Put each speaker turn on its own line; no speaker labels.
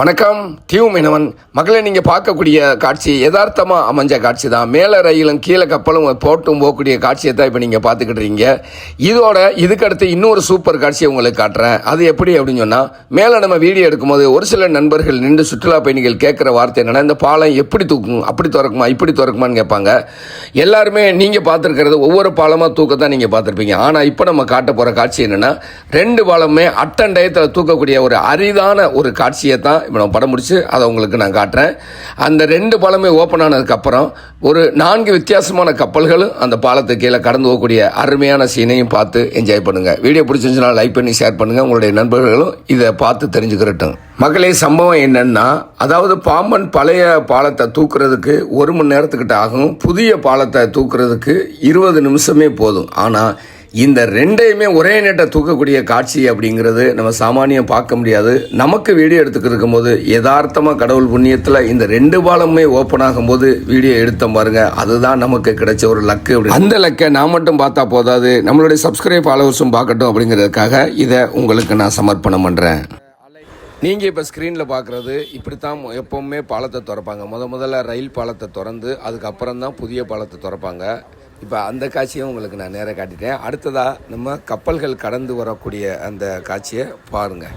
வணக்கம். டியூ மீனவன் மக்களை நீங்கள் பார்க்கக்கூடிய காட்சி யதார்த்தமாக அமைஞ்ச காட்சி தான். மேலே ரயிலும் கீழே கப்பலும் போட்டும் போகக்கூடிய காட்சியை தான் இப்போ நீங்கள் பார்த்துக்கிட்டு இருக்கீங்க. இதோட இதுக்கடுத்து இன்னொரு சூப்பர் காட்சியை உங்களுக்கு காட்டுறேன். அது எப்படி அப்படின்னு சொன்னால் மேலே நம்ம வீடியோ எடுக்கும்போது ஒரு சில நண்பர்கள் நின்று சுற்றுலா பயணிகள் கேட்குற வார்த்தை என்னென்னா இந்த பாலம் எப்படி தூக்கும்? அப்படி திறக்குமா? இப்படி திறக்குமான்னு கேட்பாங்க. எல்லாருமே நீங்கள் பார்த்துருக்கிறது ஒவ்வொரு பாலமாக தூக்க தான் நீங்கள் பார்த்துருப்பீங்க. ஆனால் இப்போ நம்ம காட்ட போகிற காட்சி என்னென்னா ரெண்டு பாலமே அட்டன் டயத்தில் தூக்கக்கூடிய ஒரு அரிதான ஒரு காட்சியை தான் இப்போ நான் படம் முடிச்சு அதை உங்களுக்கு நான் காட்டுறேன். அந்த ரெண்டு பாலமே ஓப்பன் ஆனதுக்கப்புறம் ஒரு நான்கு வித்தியாசமான கப்பல்களும் அந்த பாலத்து கீழே கடந்து போகக்கூடிய அருமையான சீனையும் பார்த்து என்ஜாய் பண்ணுங்கள் வீடியோ பிடிச்சிருந்துச்சுன்னா லைக் பண்ணி ஷேர் பண்ணுங்கள் உங்களுடைய நண்பர்களும் இதை பார்த்து தெரிஞ்சுக்கிறட்டும். மக்களே சம்பவம் என்னன்னா அதாவது பாம்பன் பழைய பாலத்தை தூக்குறதுக்கு ஒரு மணி நேரத்துக்கிட்ட ஆகும். புதிய பாலத்தை தூக்குறதுக்கு இருபது நிமிஷமே போதும். ஆனால் இந்த ரெண்டையுமே ஒரே நேட்டை தூக்கக்கூடிய காட்சி அப்படிங்கிறது நம்ம சாமானியம் பார்க்க முடியாது. நமக்கு வீடியோ எடுத்துக்கிட்டு இருக்கும்போது யதார்த்தமாக கடவுள் புண்ணியத்தில் இந்த ரெண்டு பாலமுமே ஓப்பன் ஆகும்போது வீடியோ எடுத்தோம் பாருங்க. அதுதான் நமக்கு கிடைச்ச ஒரு லக்கு அப்படி அந்த லக்கை நான் மட்டும் பார்த்தா போதாது. நம்மளுடைய சப்ஸ்கிரைப் ஃபாலோவர்ஸும் பார்க்கட்டும் அப்படிங்கிறதுக்காக இதை உங்களுக்கு நான் சமர்ப்பணம் பண்ணுறேன் நீங்கள் இப்போ ஸ்க்ரீனில் பார்க்குறது இப்படி தான் எப்போவுமே பாலத்தை திறப்பாங்க. முத முதல்ல ரயில் பாலத்தை திறந்து அதுக்கப்புறம் தான் புதிய பாலத்தை திறப்பாங்க. இப்போ அந்த காட்சியும் உங்களுக்கு நான் நேராக காட்டிட்டேன். அடுத்ததாக நம்ம கப்பல்கள் கடந்து வரக்கூடிய அந்த காட்சியை பாருங்கள்